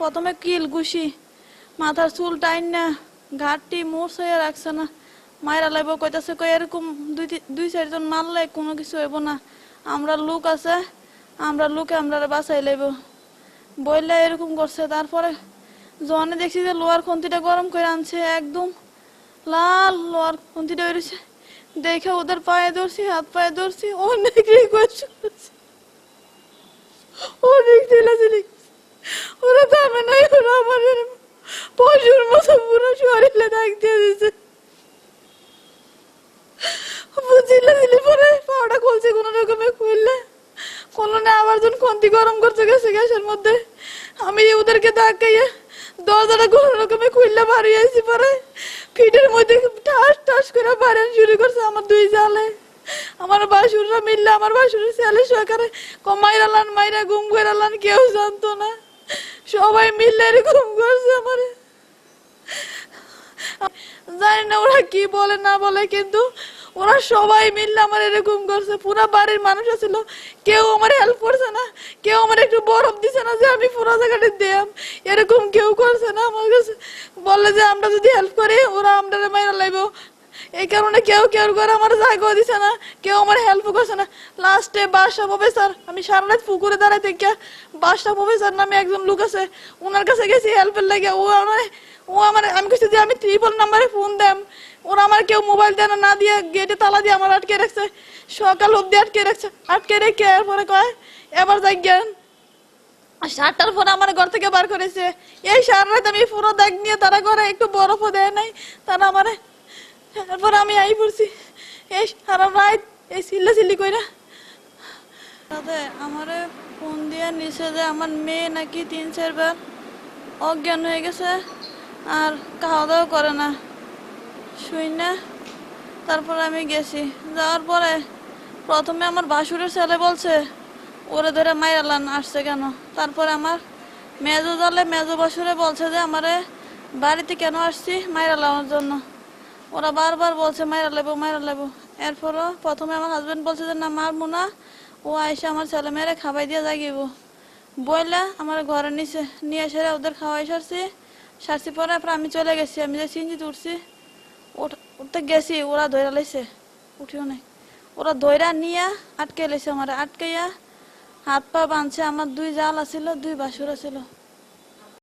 প্রথমে কিল গুছি মাথার চুল টাইন টাইনা ঘাটটি মুড় হয়ে রাখছে না। মায়েরা লাইব, কইতাছে কই, এরকম দুই দুই চারজন মারলে কোনো কিছু হইব না। আমরা লোক আছে, আমরা লোকে আমরা বাঁচাই লাইব। বইলে এরকম করছে, তারপরে জনে দেখছি যে লোহার খুন্তিটা গরম করে আনছে, একদম লাল লোয়ার খুন্তিটা বেরিয়েছে। দেখে ওদের পায়ে ধরছি, হাত পায়ে ধরছি অনেক করেছি অনেক ঠেলাঠেলি ওরা থামে নাই ওরা আমার এরম পশুর মতো পুরো শরীরে দাগ দিয়ে দিছে বুঝিলে দিলি পরে পাওয়াটা খুলছে কোনো রকমে খুললে কোনো না আবার যখন খন্তি গরম করতে গেছে গ্যাসের মধ্যে। আমি ওদেরকে ধাক্কাইয়ে দরজাটা কোনো রকমে খুললে বাড়ি আইছি পরে। ফিটের মধ্যে ঠাস ঠাস করে বাড়ান শুরু করছে আমার দুই জালে। আমার বাসুররা মিললে আমার বাসুরের ছেলে সরকারে কমাইরা লান, মাইরা গুম করে লান, কেউ জানতো না। সবাই মিললে এরকম করছে আমার। জানি না ওরা কি বলে না বলে, কিন্তু ওরা সবাই মিললে আমার এরকম করছে। পুরো বাড়ির মানুষ ছিল কেউ আমার হেল্প করছে না। কেউ আমার একটু বরফ দিছে না যে আমি পুরো জায়গাটা দেম এরকম কেউ করছে না। আমার কাছে বললে যে আমরা যদি হেল্প করি, ওরা আমরা মাইরা লাইব। এই কারণে কেউ কেউ করে আমার জায়গাও দিছে না। কেউ আমার হেল্প করছে না। লাস্টে বাসা প্রফেসর আমি সারা রাত পুকুরে দাঁড়াই থেকে। বাসা প্রফেসর নামে একজন লোক আছে। ওনার কাছে গেছি হেল্পের লাগে। ও আমার ও আমার আমি কিছু যে আমি ট্রিপল নাম্বারে ফোন দেম ওরা আমার কেউ মোবাইল দেয় না দিয়ে গেটে তালা দিয়ে আমার আটকে রাখছে। সকাল অব্দি আটকে রাখছে। আটকে রেখে এরপরে কয়, এবার যাই জ্ঞান সাতটার পরে আমার ঘর থেকে বার করেছে। এই সারা রাত আমি পুরো দাগ নিয়ে তারা করে একটু বরফও দেয় নাই। তারা আমারে, তারপর আমি আই পড়ছি। এই সারা রাত এই চিল্লা চিল্লি কইরা। তাতে আমারে ফোন দিয়ে নিছে যে আমার মেয়ে নাকি তিন চারবার অজ্ঞান হয়ে গেছে আর খাওয়া দাওয়া করে না। শুই না। তারপর আমি গেছি। যাওয়ার পরে প্রথমে আমার বাসুরের ছেলে বলছে, ওরে ধরে মাইরালান আসছে কেন? তারপরে আমার মেজো জালে মেজো বাসুরে বলছে যে, আমারে বাড়িতে কেন আসছি মাইরালানোর জন্য? ওরা বারবার বলছে, মাইরা লেবো মাইরা লেবো। এরপরও প্রথমে আমার হাজবেন্ড বলছে যে, না, মারবো না। ও আইসে আমার ছেলে মেয়েরা খাবাই দিয়ে জাগিব। বইলা আমার ঘরে নিচে নিয়ে এসে ওদের খাওয়াই সারছি। সারছি পরে আমি চলে গেছি। আমি যে চিনজিতে উঠছি উঠ- উঠতে গেছি, ওরা ধৈরা লাইছে। উঠিও নাই। ওরা ধৈরা নিয়া আটকে লাইছে আমার, আটকাইয়া হাত পা বাঁধছে। আমার দুই জাল আছিল, দুই বাসুর আছিল।